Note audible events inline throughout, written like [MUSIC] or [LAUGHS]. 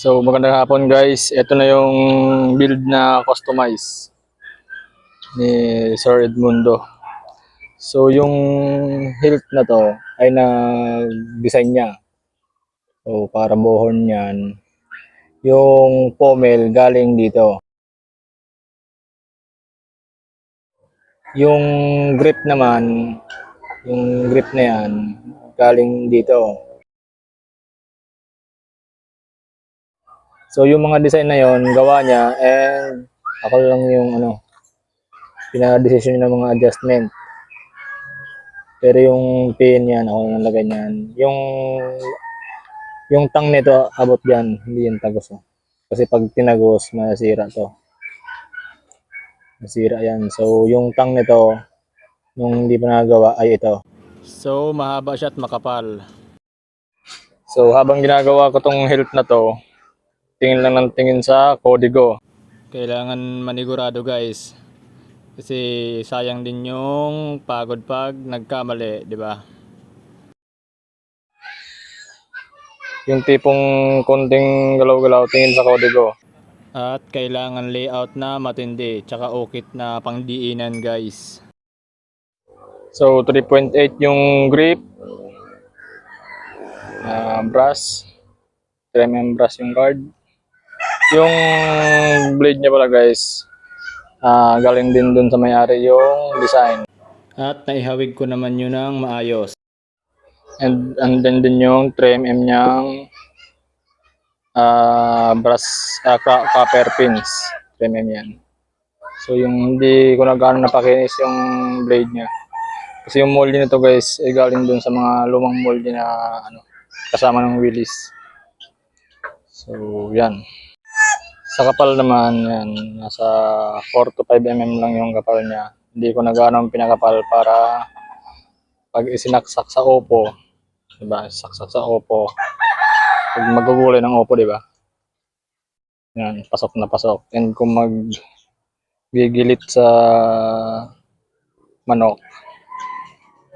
So magandang hapon guys. Ito na yung build na customize ni Sir Edmundo. So yung hilt na to ay na-design niya. So para buhon niyan. Yung pommel galing dito. Yung grip naman, yung grip na yan, galing dito. So yung mga design na yon gawa niya and ako lang yung ano pinaka-decision ng mga adjustment. Pero yung pin yan, ako lang lagay niyan. Yung yung tang nito abot diyan, hindi yan tagos. Oh. Kasi pag tinagos, masira to. Masira yan. So yung tang nito nung hindi pa nagawa ay ito. So mahaba siya at makapal. So habang ginagawa ko tong hilt na to, tingin lang ng tingin sa kodigo. Kailangan manigurado guys. Kasi sayang din yung pagod pag nagkamali, di ba? Yung tipong konting galaw-galaw tingin sa kodigo. At kailangan layout na matindi, tsaka ukit na pangdiinan guys. So 3.8 yung grip. Ah, brass. 3mm brass yung guard. Yung blade niya pala guys, ah galing din dun sa may-ari yung design. At naihawig ko naman yun ng maayos. And, and then din yung 3mm niyang ah brass, ca- copper pins. 3mm yan. So yung hindi ko na gaano napakinis yung blade niya. Kasi yung moldy nito guys, ay galing dun sa mga lumang moldy na ano, kasama ng wheelies. So, yan. Sa kapal naman, yan, nasa 4 to 5 mm lang yung kapal niya. Hindi ko na gano'ng pinakapal para pag isinaksak sa opo, diba, saksak sa opo, pag magugulay ng opo, diba? Yan, pasok na pasok. And kung mag gigilit sa manok,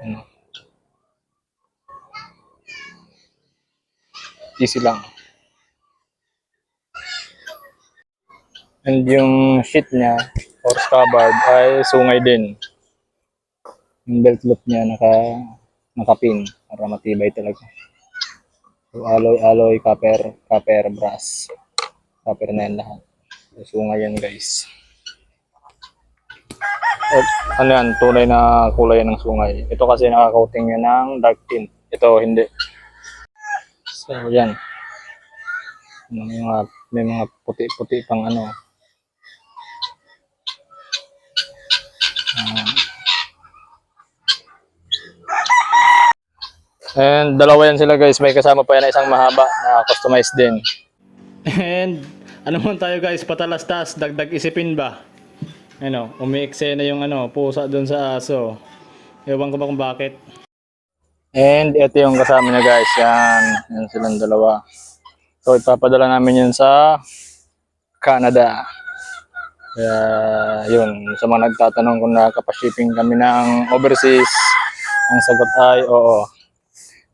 ano, easy lang. And yung sheet niya, or scabbard, ay sungay din. Yung belt loop niya naka, nakapin para matibay talaga. So, alloy, alloy, copper, copper, brass. Copper na yan lahat. So, sungay yan guys. At, ano yan, tunay na kulay ng sungay. Ito kasi nakakauting yan ng dark tint. Ito hindi. So, yan. May mga, may mga puti-puti pang ano. And dalawa yan sila guys. May kasama pa yan na isang mahaba na customized din. And ano man tayo guys, patalastas, dagdag isipin ba? Ano, umiiksena yung ano, pusa doon sa aso. Ewan ko ba kung bakit. And ito yung kasama niya guys. Yan. Yan silang dalawa. So ipapadala namin yun sa Canada. Kaya yun, sa mga nagtatanong kung nakakapashipping kami ng overseas, ang sagot ay oo.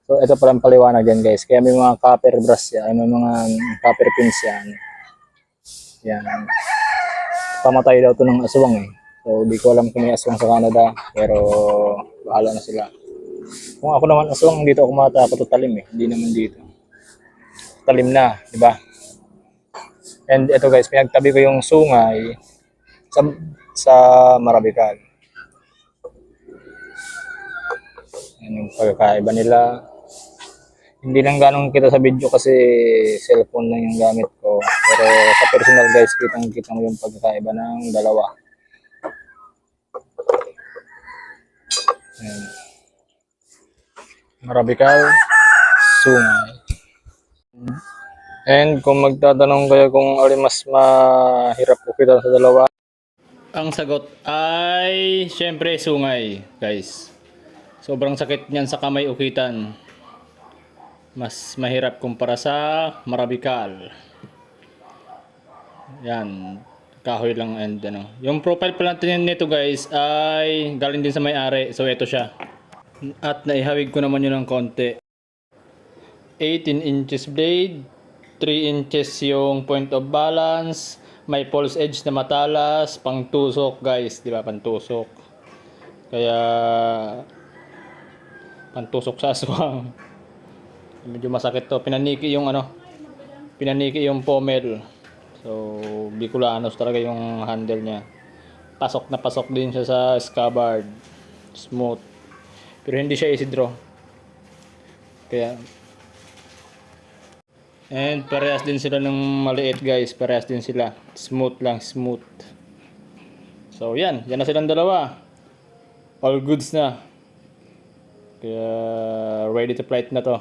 So ito pala ang paliwanag yan guys. Kaya may mga copper brass yan, may mga copper pins yan. Yan. Pamatay daw to ng aswang eh. So di ko alam kung may aswang sa Canada, pero bahala na sila. Kung ako naman aswang, dito ako matatakot talim eh. Hindi naman dito. Talim na, di ba? And ito guys, pinagtabi ko yung sungay sa, sa Marabical. Yan yung pagkakaiba nila. Hindi lang ganong kita sa video kasi cellphone lang yung gamit ko. Pero sa personal guys, kitang kita mo yung pagkakaiba ng dalawa. Yan. Marabical, sungay. And kung magtatanong kayo kung alin mas mahirap o kita sa dalawa, ang sagot ay syempre sungay, guys. Sobrang sakit niyan sa kamay ukitan. Mas mahirap kumpara sa marabikal. Yan, kahoy lang and ano. Yung profile pala natin nito guys ay galing din sa may-ari. So ito siya. At naihawig ko naman yun ng konti. 18 inches blade, 3 inches yung point of balance. May pulse edge na matalas. Pang tusok guys. Di ba? Pantusok. Kaya pantusok sa aswang. [LAUGHS] Medyo masakit to. Pinaniki yung ano. Pinaniki yung pommel. So, Bicolanos talaga yung handle niya. Pasok na pasok din siya sa scabbard. Smooth. Pero hindi siya easy draw. Kaya And parehas din sila ng maliit guys. Parehas din sila. Smooth lang, smooth. So yan, yan na silang dalawa. All goods na. Kaya ready to flight na to.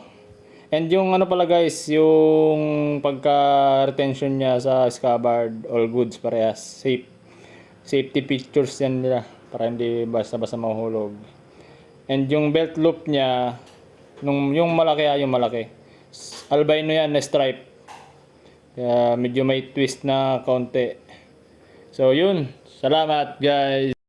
And yung ano pala guys, yung pagka-retention niya sa scabbard, all goods parehas. Safe. Safety features yan nila para hindi basta-basta mahulog. And yung belt loop niya, nung yung malaki ah, yung malaki. Albino yan na stripe. Kaya medyo may twist na konti. So yun, salamat guys.